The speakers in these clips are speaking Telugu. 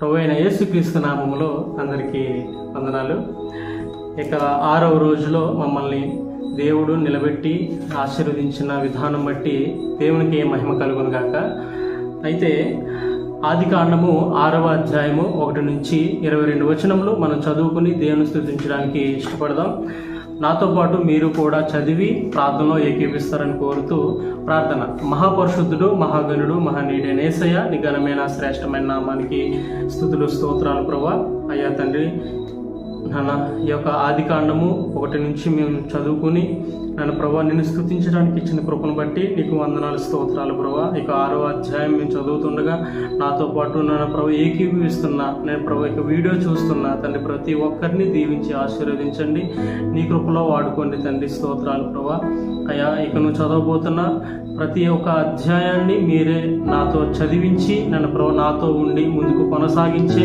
ప్రభు అయిన యేసుక్రీస్తు నామములో అందరికీ వందనాలు. ఇక ఆరవ రోజులో మమ్మల్ని దేవుడు నిలబెట్టి ఆశీర్వదించిన విధానం బట్టి దేవునికి మహిమ కలుగును గాక. అయితే ఆది కాండము ఆరవ అధ్యాయము ఒకటి నుంచి ఇరవై రెండు వచనములు మనం చదువుకుని దేవుని స్థుతించడానికి ఇష్టపడదాం. నాతో పాటు మీరు కూడా చదివి ప్రార్థనలో ఏకీపిస్తారని కోరుతూ ప్రార్థన. మహాపరిశుద్ధుడు మహాగణుడు మహనీయుడైన ఏసయ్య నిఘనమైన శ్రేష్టమైన నామానికి స్థుతులు స్తోత్రాలు ప్రభా. అయ్యా తండ్రి నాన్న ఈ యొక్క ఆది కాండము ఒకటి నుంచి మేము చదువుకుని నన్ను ప్రభా నిన్ను స్థుతించడానికి ఇచ్చిన కృపను బట్టి నీకు వందనాలు స్తోత్రాలు ప్రభా. ఇక ఆరో అధ్యాయం మేము చదువుతుండగా నాతో పాటు నన్ను ప్రభు ఏకీభవిస్తున్నా నేను ప్రభు ఇక వీడియో చూస్తున్నా తండ్రి ప్రతి ఒక్కరిని దీవించి ఆశీర్వదించండి. నీ కృపలో వాడుకోండి తండ్రి స్తోత్రాలు ప్రభా. అయ్యా ఇక నువ్వు చదవబోతున్న ప్రతి ఒక్క అధ్యాయాన్ని మీరే నాతో చదివించి నన్ను ప్రభు నాతో ఉండి ముందుకు కొనసాగించే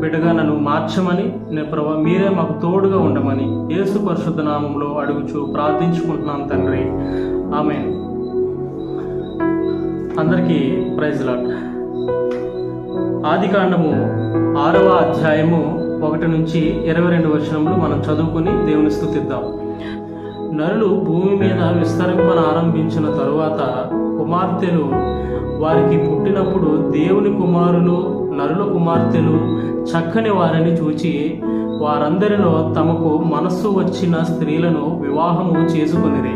బిడ్డగా నన్ను మార్చమని నేను ప్రభా మీరు మాకు తోడుగా ఉండమని యేసు పరిశుద్ధ నామంలో అడుగుచు ప్రార్థించుకుంటున్నాను తండ్రి. ఆమె అందరికీ ప్రైజ్ లాట్ ఆది కాండము ఆరవ అధ్యాయము ఒకటి నుంచి ఇరవై రెండు వచనంలో మనం చదువుకుని దేవుని స్థుతిద్దాం. నరులు భూమి మీద విస్తరింపను ఆరంభించిన తరువాత కుమార్తెలు వారికి పుట్టినప్పుడు దేవుని కుమారులు నరుల కుమార్తెలు చక్కని వారిని చూచి వారందరిలో తమకు మనస్సు వచ్చిన స్త్రీలను వివాహము చేసుకునిది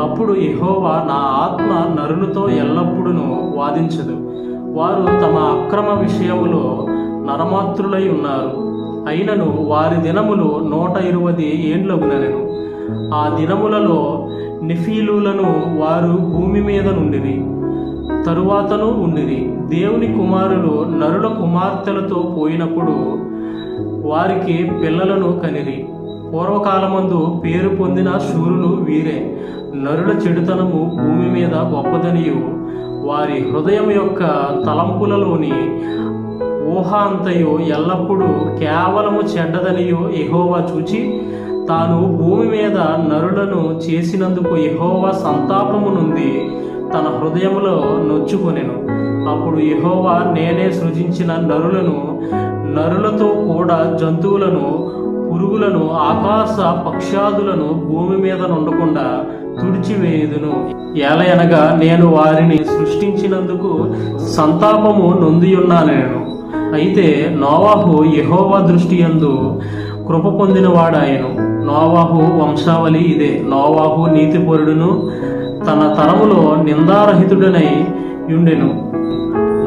అప్పుడు ఎహోవా నా ఆత్మ నరులతో ఎల్లప్పుడూ వాదించదు వారు తమ అక్రమ విషయములో నరమాత్రులై ఉన్నారు. అయినను వారి దినములు నూట ఇరవై ఏండ్లగునెను ఆ దినములలో నిఫీలులను వారు భూమి మీద నుండిరి తరువాతను ఉండిరి. దేవుని కుమారులు నరుల కుమార్తెలతో పోయినప్పుడు వారికి పిల్లలను కనిరి. పూర్వకాలమందు పేరు పొందిన శూరులు వీరే. నరుల చెడుతనము భూమి మీద గొప్పదనియు వారి హృదయం యొక్క తలంపులలోని ఊహ అంతయు ఎల్లప్పుడూ కేవలము చెడ్డదనియు ఎహోవా చూచి తాను భూమి మీద నరులను చేసినందుకు యహోవా సంతాపము నుండి తన హృదయములో నొచ్చుకొనెను. అప్పుడు యహోవా నేనే సృజించిన నరులను నరులతో కూడా జంతువులను పురుగులను ఆకాశ పక్షాదులను భూమి మీద నుండకుండా తుడిచివేయుదును. ఏలయనగా నేను వారిని సృష్టించినందుకు సంతాపము నొందియున్నాను నేను అయితే నోవాహు యహోవా దృష్టి యందు కృప పొందినవాడాయను నోవాహు వంశావళి ఇదే. నోవాహు నీతిపరుడును తన తరములో నిందారహితుడనై యుండెను.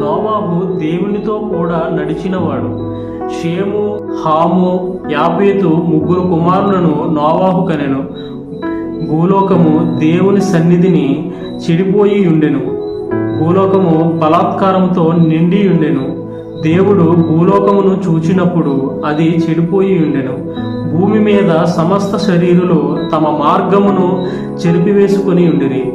నోవాహు దేవునితో కూడా నడిచినవాడు. షేము హాము యాపేతు ముగ్గురు కుమారులను నోవాహు కనెను. భూలోకము దేవుని సన్నిధిని చెడిపోయి ఉండెను భూలోకము బలాత్కారంతో నిండి ఉండెను దేవుడు భూలోకమును చూచినప్పుడు అది చెడిపోయి ఉండెను. భూమి మీద సమస్త శరీరులు తమ మార్గమును చెరిపివేసుకుని ఉండిరి.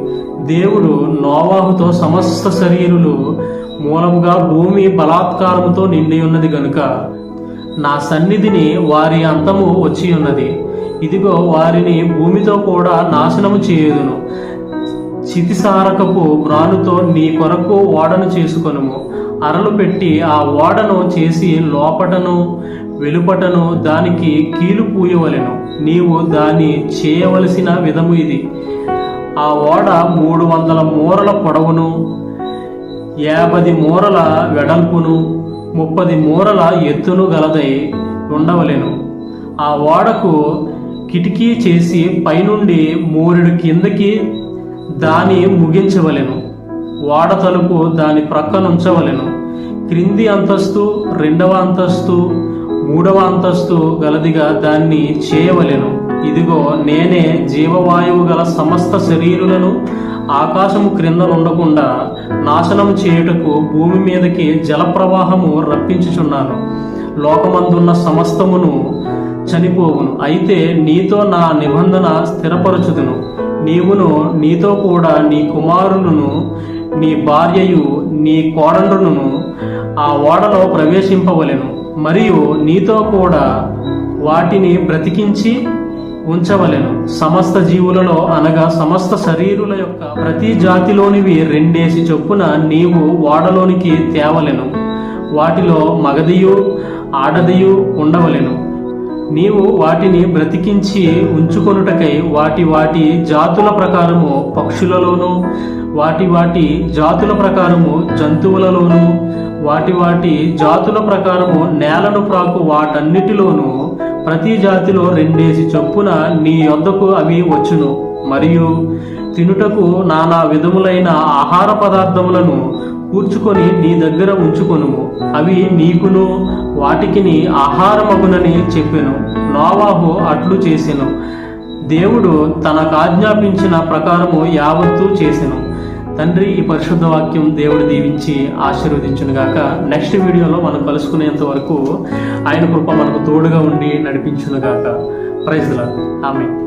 దేవుడు నోవాహుతో సమస్త శరీరులు మూలముగా భూమి బలాత్కారముతో నిండి ఉన్నది గనుక నా సన్నిధిని వారి అంతము వచ్చి ఉన్నది. ఇదిగో వారిని భూమితో కూడా నాశనము చేయుదును. చితిసారకపు ప్రాణుతో నీ కొరకు ఓడను చేసుకొనుము. అరలు పెట్టి ఆ ఓడను చేసి లోపటను వెలుపటను దానికి కీలు పూయవలెను. నీవు దాన్ని చేయవలసిన విధము ఇది. ఆ ఓడ మూడు వందల మూరల పొడవును యాభై మూరల వెడల్పును ముప్పది మూరల ఎత్తును గలదై ఉండవలెను. ఆ ఓడకు కిటికీ చేసి పైనుండి మూరెడు కిందకి దాని ముగించవలెను. ఓడ తలుపు దాని ప్రక్కనుంచవలెను క్రింది అంతస్తు రెండవ అంతస్తు మూడవ అంతస్తు గలదిగా దాన్ని చేయవలెను. ఇదిగో నేనే జీవవాయువు గల సమస్త శరీరులను ఆకాశము క్రింద ఉండకుండా నాశనం చేయుటకు భూమి మీదకి జలప్రవాహము రప్పించుచున్నాను. లోకమందున్న సమస్తమును చనిపోవును. అయితే నీతో నా నిబంధన స్థిరపరచుదును. నీవును నీతో కూడా నీ కుమారులను నీ భార్యయు నీ కోడలును ఆ ఓడలో ప్రవేశింపవలెను మరియు నీతో కూడా వాటిని బ్రతికించి ఉంచవలెను. సమస్త జీవులలో అనగా సమస్త శరీరుల యొక్క ప్రతి జాతిలోనివి రెండేసి చొప్పున నీవు ఓడలోనికి తేవలెను. వాటిలో మగదియు ఆడదియు ఉండవలెను. నీవు వాటిని బ్రతికించి ఉంచుకొనుటకై వాటి వాటి జాతుల ప్రకారము పక్షులలోను వాటి వాటి జాతుల ప్రకారము జంతువులలోను వాటి వాటి జాతుల ప్రకారము నేలను ప్రాకు వాటన్నిటిలోనూ ప్రతి జాతిలో రెండేసి చొప్పున నీ యొద్దకు అవి వచ్చును. మరియు తినుటకు నానా విధములైన ఆహార పదార్థములను కూర్చుకొని నీ దగ్గర ఉంచుకొనుము. అవి నీకును వాటికిని ఆహారమగునని చెప్పెను. నోవాహు అట్లు చేసెను. దేవుడు తనకు ఆజ్ఞాపించిన ప్రకారము యావత్తూ చేసెను. తండ్రి ఈ పరిశుద్ధ వాక్యం దేవుడు దీవించి ఆశీర్వదించును గాక నెక్స్ట్ వీడియోలో మనం కలుసుకునేంత వరకు ఆయన కృప మనకు తోడుగా ఉండి నడిపించును గాక ప్రైజ్లా ఆమె